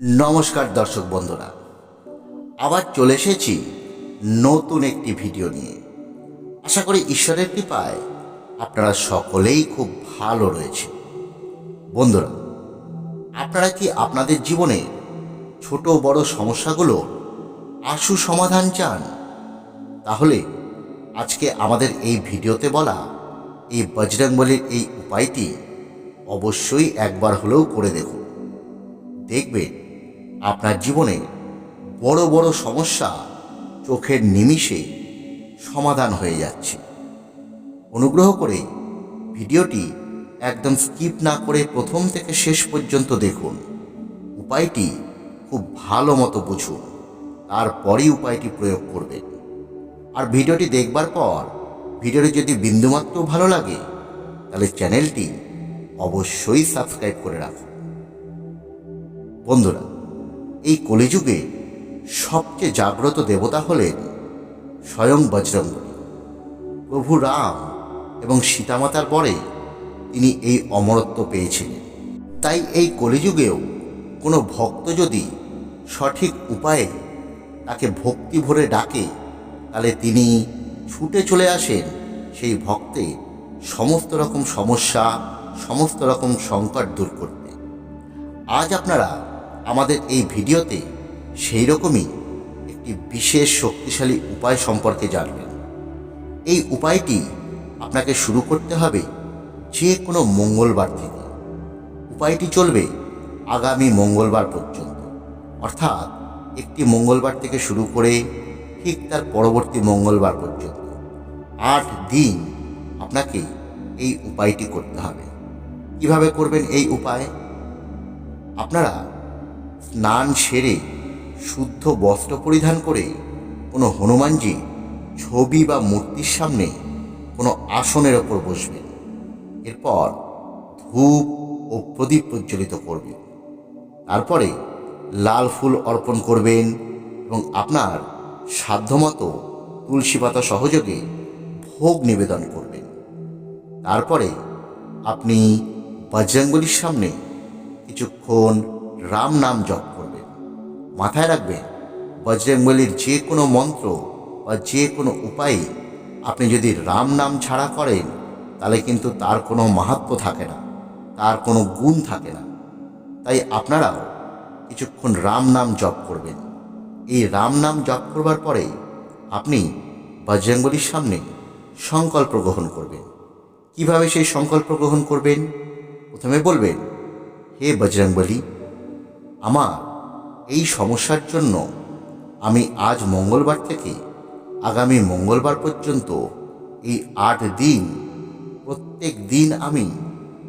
নমস্কার দর্শক বন্ধুরা, আবার চলে এসেছি নতুন একটি ভিডিও নিয়ে। আশা করি ঈশ্বরের কৃপায় আপনারা সকলেই খুব ভালো রয়েছে বন্ধুরা, আপনারা কি আপনাদের জীবনে ছোট বড় সমস্যাগুলো আশু সমাধান চান? তাহলে আজকে আমাদের এই ভিডিওতে বলা এই বজরংবলির এই উপায়টি অবশ্যই একবার হলেও করে দেখুন। দেখবেন আপনার জীবনে বড় বড় সমস্যা চোখের নিমিষে সমাধান হয়ে যাচ্ছে। অনুগ্রহ করে ভিডিওটি একদম স্কিপ না করে প্রথম থেকে শেষ পর্যন্ত দেখুন। উপায়টি খুব ভালো মতো বুঝুন। তারপরই উপায়টি প্রয়োগ করবেন। আর ভিডিওটি দেখবার পর ভিডিওটি যদি বিন্দুমাত্র ভালো লাগে, তাহলে চ্যানেলটি অবশ্যই সাবস্ক্রাইব করে রাখুন। বন্ধুরা এই কলিযুগে সবচেয়ে জাগ্রত দেবতা হলেন স্বয়ং বজরঙ্গলী প্রভু রাম এবং সীতামাতার পরে তিনি এই অমরত্ব পেয়েছিলেন। তাই এই কলিযুগেও কোনো ভক্ত যদি সঠিক উপায়ে তাকে ভক্তি ভরে ডাকে, তাহলে তিনি ছুটে চলে আসেন সেই ভক্তে সমস্ত রকম সমস্যা, সমস্ত রকম সংকট দূর করতে। আজ আপনারা আমাদের এই ভিডিওতে সেই রকমই একটি বিশেষ শক্তিশালী উপায় সম্পর্কে জানবেন। এই উপায়টি আপনাকে শুরু করতে হবে যে কোনো মঙ্গলবার থেকে। উপায়টি চলবে আগামী মঙ্গলবার পর্যন্ত। অর্থাৎ একটি মঙ্গলবার থেকে শুরু করে ঠিক তার পরবর্তী মঙ্গলবার পর্যন্ত। আট দিন আপনাকে এই উপায়টি করতে হবে। কীভাবে করবেন এই উপায়? আপনারা স্নান সেরে শুদ্ধ বস্ত্র পরিধান করে কোনো হনুমানজি ছবি বা মূর্তির সামনে কোনো আসনের ওপর বসবেন এরপর ধূপ ও প্রদীপ প্রজ্বলিত করবেন তারপরে লাল ফুল অর্পণ করবেন এবং আপনার সাধ্যমতো তুলসী পাতা সহযোগে ভোগ নিবেদন করবেন। তারপরে আপনি বজরঙ্গলির সামনে কিছুক্ষণ রাম নাম জপ করবেন মাথায় রাখবেন বজরংবলির যে কোনো মন্ত্র বা যে কোনো উপায়ে আপনি যদি রাম নাম ছাড়া করেন, তাহলে কিন্তু তার কোনো মাহাত্ম থাকে না, তার কোনো গুণ থাকে না। তাই আপনারাও কিছুক্ষণ রাম নাম জপ করবেন। এই রাম নাম জপ করবার পরে আপনি বজরংবলির সামনে সংকল্প গ্রহণ করবেন। কীভাবে সেই সংকল্প গ্রহণ করবেন? প্রথমে বলবেন, হে বজরংবলী আমার এই সমস্যার জন্য আমি আজ মঙ্গলবার থেকে আগামী মঙ্গলবার পর্যন্ত এই আট দিন, প্রত্যেক দিন আমি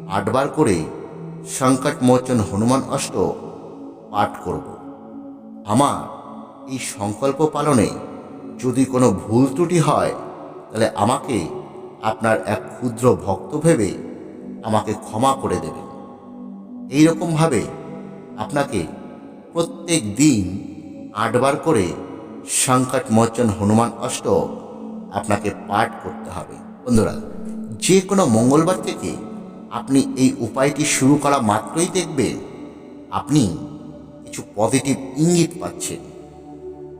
আটবার করে সংকটমোচন হনুমান অষ্ট পাঠ করব। আমার এই সংকল্প পালনে যদি কোনো ভুল ত্রুটি হয়, তাহলে আমাকে আপনার এক ক্ষুদ্র ভক্ত ভেবে আমাকে ক্ষমা করে দেবেন। এই রকমভাবে আপনাকে প্রত্যেক দিন আটবার করে সংকট মোচন হনুমান অষ্টক আপনাকে পাঠ করতে হবে। বন্ধুরা যে কোনো মঙ্গলবার থেকে আপনি এই উপায়টি শুরু করা মাত্রই দেখবেন আপনি কিছু পজিটিভ ইঙ্গিত পাচ্ছেন।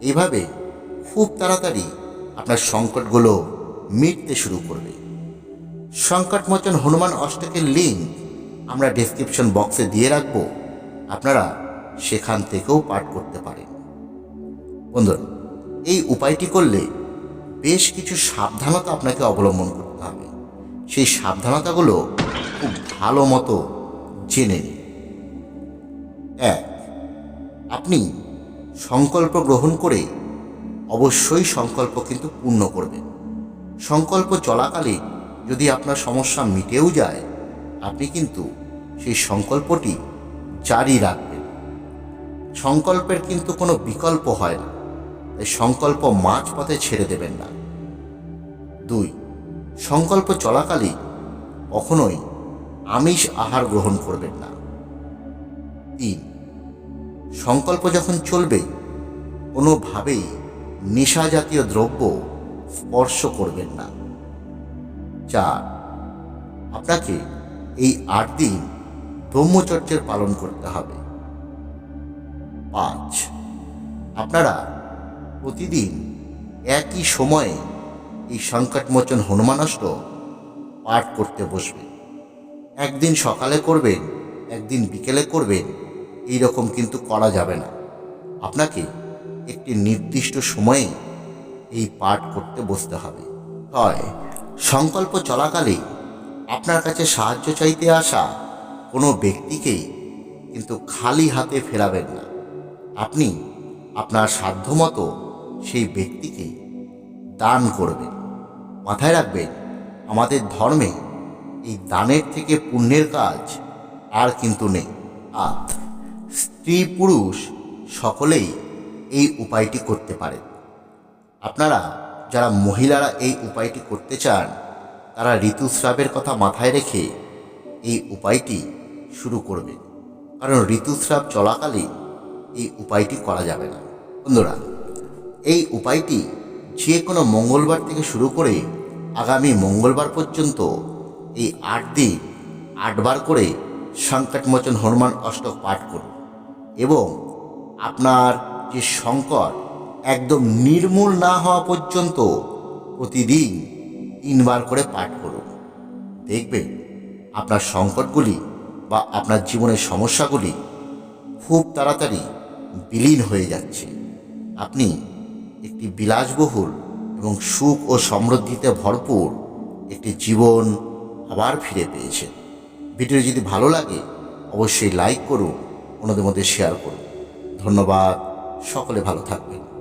এইভাবে খুব তাড়াতাড়ি আপনার সংকটগুলো মিটতে শুরু করবে। সংকটমোচন হনুমান অষ্টকের লিঙ্ক আমরা ডেসক্রিপশন বক্সে দিয়ে রাখব। আপনারা সেখান থেকেও পাঠ করতে পারেন। বন্ধুরা, এই উপায়টি করলে বেশ কিছু সাবধানতা আপনাকে অবলম্বন করতে হবে। সেই সাবধানতাগুলো খুব ভালো মতো জেনে নিন। এক, আপনি সংকল্প গ্রহণ করে অবশ্যই সংকল্প কিন্তু পূর্ণ করবেন। সংকল্প চলাকালে যদি আপনার সমস্যা মিটেও যায়, আপনি কিন্তু সেই সংকল্পটি জারি রাখবেন সংকল্পের কিন্তু কোনো বিকল্প হয় না। তাই সংকল্প মাঝপথে ছেড়ে দেবেন না। দুই, সংকল্প চলাকালে কখনোই আমিষ আহার গ্রহণ করবেন না। তিন, সংকল্প যখন চলবে, কোনোভাবেই নেশা জাতীয় দ্রব্য স্পর্শ করবেন না। চার, আপনাকে এই আট দিন ব্রহ্মচর্যের পালন করতে হবে। পাঁচ, আপনারা প্রতিদিন একই সময়ে এই সংকটমোচন হনুমানষ্ট পাঠ করতে বসবেন। একদিন সকালে করবেন, একদিন বিকেলে করবেন, এই রকম কিন্তু করা যাবে না। আপনাকে একটি নির্দিষ্ট সময়ে এই পাঠ করতে বসতে হবে। হয় সংকল্প চলাকালে আপনার কাছে সাহায্য চাইতে আসা কোনো ব্যক্তিকেই কিন্তু খালি হাতে ফেরাবেন না। আপনি আপনার সাধ্যমতো সেই ব্যক্তিকে দান করবেন। মাথায় রাখবেন, আমাদের ধর্মে এই দানের থেকে পুণ্যের কাজ আর কিন্তু নেই। আর স্ত্রী পুরুষ সকলেই এই উপায়টি করতে পারেন। আপনারা যারা মহিলারা এই উপায়টি করতে চান, তারা ঋতুস্রাবের কথা মাথায় রেখে এই উপায়টি শুরু করবেন কারণ ঋতুস্রাব চলাকালীন এই উপায়টি করা যাবে না। বন্ধুরা, এই উপায়টি যে কোনো মঙ্গলবার থেকে শুরু করে আগামী মঙ্গলবার পর্যন্ত এই আট দিন আটবার করে সংকটমোচন হনুমান অষ্টক পাঠ করুন এবং আপনার যে সংকট একদম নির্মূল না হওয়া পর্যন্ত প্রতিদিন তিনবার করে পাঠ করুন। দেখবেন আপনার সংকটগুলি বা আপনার জীবনের সমস্যাগুলি খুব তাড়াতাড়ি বিলীন হয়ে যাচ্ছে। আপনি একটি বিলাসবহুল এবং সুখ ও সমৃদ্ধিতে ভরপুর একটি জীবন আবার ফিরে পেয়েছেন। ভিডিও যদি ভালো লাগে, অবশ্যই লাইক করুন, অন্যদের মধ্যে শেয়ার করুন। ধন্যবাদ, সকলে ভালো থাকবেন।